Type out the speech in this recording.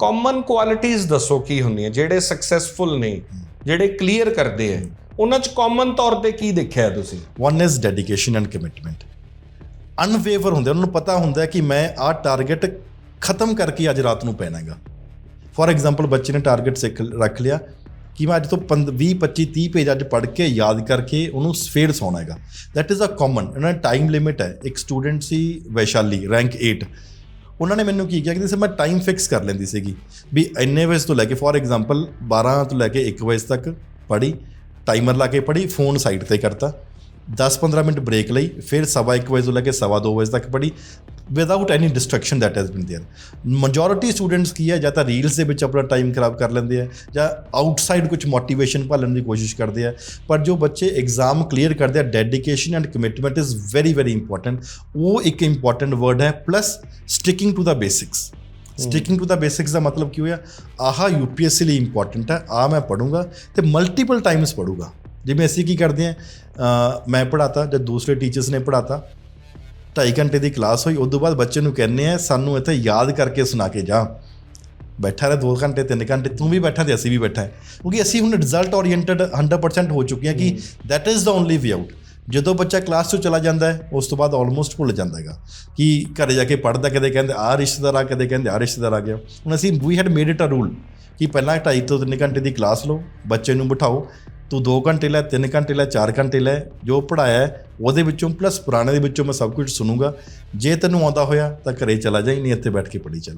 Common ਕੁਆਲਿਟੀਆਂ ਦੱਸੋ ਕੀ ਹੁੰਦੀਆਂ, ਜਿਹੜੇ ਸਕਸੈਸਫੁਲ ਨੇ, ਜਿਹੜੇ ਕਲੀਅਰ ਕਰਦੇ ਆ, ਉਹਨਾਂ ਚ ਕਾਮਨ ਤੌਰ ਤੇ ਕੀ ਦੇਖਿਆ ਤੁਸੀਂ? One is dedication and commitment unwaver ਹੁੰਦੇ, ਉਹਨਾਂ ਨੂੰ ਪਤਾ ਹੁੰਦਾ ਕਿ ਮੈਂ ਆਹ ਟਾਰਗੇਟ ਖਤਮ ਕਰਕੇ ਅੱਜ ਰਾਤ ਨੂੰ ਪੈਣਾ ਹੈਗਾ। ਫੋਰ ਐਗਜ਼ਾਮਪਲ ਬੱਚੇ ਨੇ ਟਾਰਗੇਟ ਸਿੱਖ ਰੱਖ ਲਿਆ ਕਿ ਮੈਂ ਅੱਜ ਤੋਂ 20 25 30 ਪੇਜ ਅੱਜ ਪੜ੍ਹ ਕੇ ਯਾਦ ਕਰਕੇ ਉਹਨੂੰ ਫੇਰ ਸੌਣਾ ਹੈਗਾ। ਦੈਟ ਇਜ਼ ਅ ਕਾਮਨ ਇਹਨਾਂ ਟਾਈਮ ਲਿਮਿਟ ਹੈ। ਇੱਕ ਸਟੂਡੈਂਟ ਸੀ ਵੈਸ਼ਾਲੀ ਰੈਂਕ 8 ਉਹਨਾਂ ਨੇ ਮੈਨੂੰ ਕੀ ਕਿਹਾ ਕਿ ਮੈਂ ਟਾਈਮ ਫਿਕਸ ਕਰ ਲੈਂਦੀ ਸੀਗੀ। ਵੀ ਇੰਨੇ ਵਜੇ ਤੋਂ ਲੈ ਕੇ ਫੋਰ ਐਗਜ਼ਾਮਪਲ 12 ਤੋਂ ਲੈ ਕੇ 1 ਵਜੇ ਤੱਕ ਪੜ੍ਹੀ ਟਾਈਮਰ ਲਾ ਕੇ ਪੜ੍ਹੀ ਫੋਨ ਸਾਈਡ ਤੇ ਕਰਤਾ। 10-15 ਮਿੰਟ ਬ੍ਰੇਕ ਲਈ, ਫਿਰ ਸਵਾ 1 ਵਜੇ ਤੋਂ ਲੈ ਕੇ ਸਵਾ 2 ਵਜੇ ਤੱਕ ਪੜ੍ਹੀ without any distraction that has been there majority students ਕੀ ਹੈ ਜਾਂ ਤਾਂ ਰੀਲਸ ਦੇ ਵਿੱਚ ਆਪਣਾ ਟਾਈਮ ਖਰਾਬ ਕਰ ਲੈਂਦੇ ਆ ਜਾਂ ਆਊਟਸਾਈਡ ਕੁਝ ਮੋਟੀਵੇਸ਼ਨ ਭਾਲਣ ਦੀ ਕੋਸ਼ਿਸ਼ ਕਰਦੇ ਆ ਪਰ ਜੋ ਬੱਚੇ ਐਗਜ਼ਾਮ ਕਲੀਅਰ ਕਰਦੇ ਆ dedication and commitment is very very important ਉਹ ਇੱਕ ਇੰਪੋਰਟੈਂਟ ਵਰਡ ਹੈ plus sticking to the basics sticking to the basics ਦਾ ਮਤਲਬ ਕੀ ਹੋਇਆ ਆਹ ਯੂਪੀਐਸਸੀ ਲਈ ਇੰਪੋਰਟੈਂਟ ਹੈ ਆ ਮੈਂ ਪੜੂੰਗਾ ਤੇ ਮਲਟੀਪਲ ਟਾਈਮਸ ਪੜੂੰਗਾ ਜਿਵੇਂ ਅਸੀਂ ਕੀ ਕਰਦੇ ਆ ਮੈਂ ਪੜਾਤਾ ਜਾਂ ਦੂਸਰੇ ਟੀਚਰਸ ਨੇ ਪੜਾਤਾ ਢਾਈ ਘੰਟੇ ਦੀ ਕਲਾਸ ਹੋਈ ਉਸ ਤੋਂ ਬਾਅਦ ਬੱਚੇ ਨੂੰ ਕਹਿੰਦੇ ਆ ਸਾਨੂੰ ਇੱਥੇ ਯਾਦ ਕਰਕੇ ਸੁਣਾ ਕੇ ਜਾ। ਬੈਠਾ ਰਹਿ 2 ਘੰਟੇ 3 ਘੰਟੇ ਤੂੰ ਵੀ ਬੈਠਾ ਤੇ ਅਸੀਂ ਵੀ ਬੈਠਾ ਹੈ। ਕਿਉਂਕਿ ਅਸੀਂ ਹੁਣ ਰਿਜ਼ਲਟ ਓਰੀਐਂਟਡ 100% ਹੋ ਚੁੱਕੇ ਹਾਂ ਕਿ that is the only way out ਜਦੋਂ ਬੱਚਾ ਕਲਾਸ ਤੋਂ ਚਲਾ ਜਾਂਦਾ ਹੈ ਉਸ ਤੋਂ ਬਾਅਦ ਆਲਮੋਸਟ ਭੁੱਲ ਜਾਂਦਾ ਹੈਗਾ ਕਿ ਘਰੇ ਜਾ ਕੇ ਪੜਦਾ ਕਦੇ ਕਹਿੰਦੇ ਆ ਰਿਸ਼ਤੇਦਾਰ ਆ ਕਦੇ ਕਹਿੰਦੇ ਆ ਰਿਸ਼ਤੇਦਾਰ ਆ ਗਿਆ। ਹੁਣ ਅਸੀਂ ਵੀ had made it a rule ਕਿ ਪਹਿਲਾਂ 2.5 ਤੋਂ 3 ਘੰਟੇ ਦੀ ਕਲਾਸ ਲਓ ਬੱਚੇ ਨੂੰ ਬਿਠਾਓ ਤੂੰ 2 ਘੰਟੇ ਲੈ 3 ਘੰਟੇ ਲੈ 4 ਘੰਟੇ ਲੈ, ਜੋ ਪੜਾਇਆ ਉਹਦੇ ਵਿੱਚੋਂ ਪਲੱਸ ਪੁਰਾਣੇ ਦੇ ਵਿੱਚੋਂ ਮੈਂ ਸਭ ਕੁਝ ਸੁਣੂੰਗਾ। ਜੇ ਤੈਨੂੰ ਆਉਂਦਾ ਹੋਇਆ ਤਾਂ ਘਰੇ ਚਲਾ ਜਾਈ, ਨਹੀਂ ਇੱਥੇ ਬੈਠ ਕੇ ਪੜ੍ਹੀ ਚੱਲ।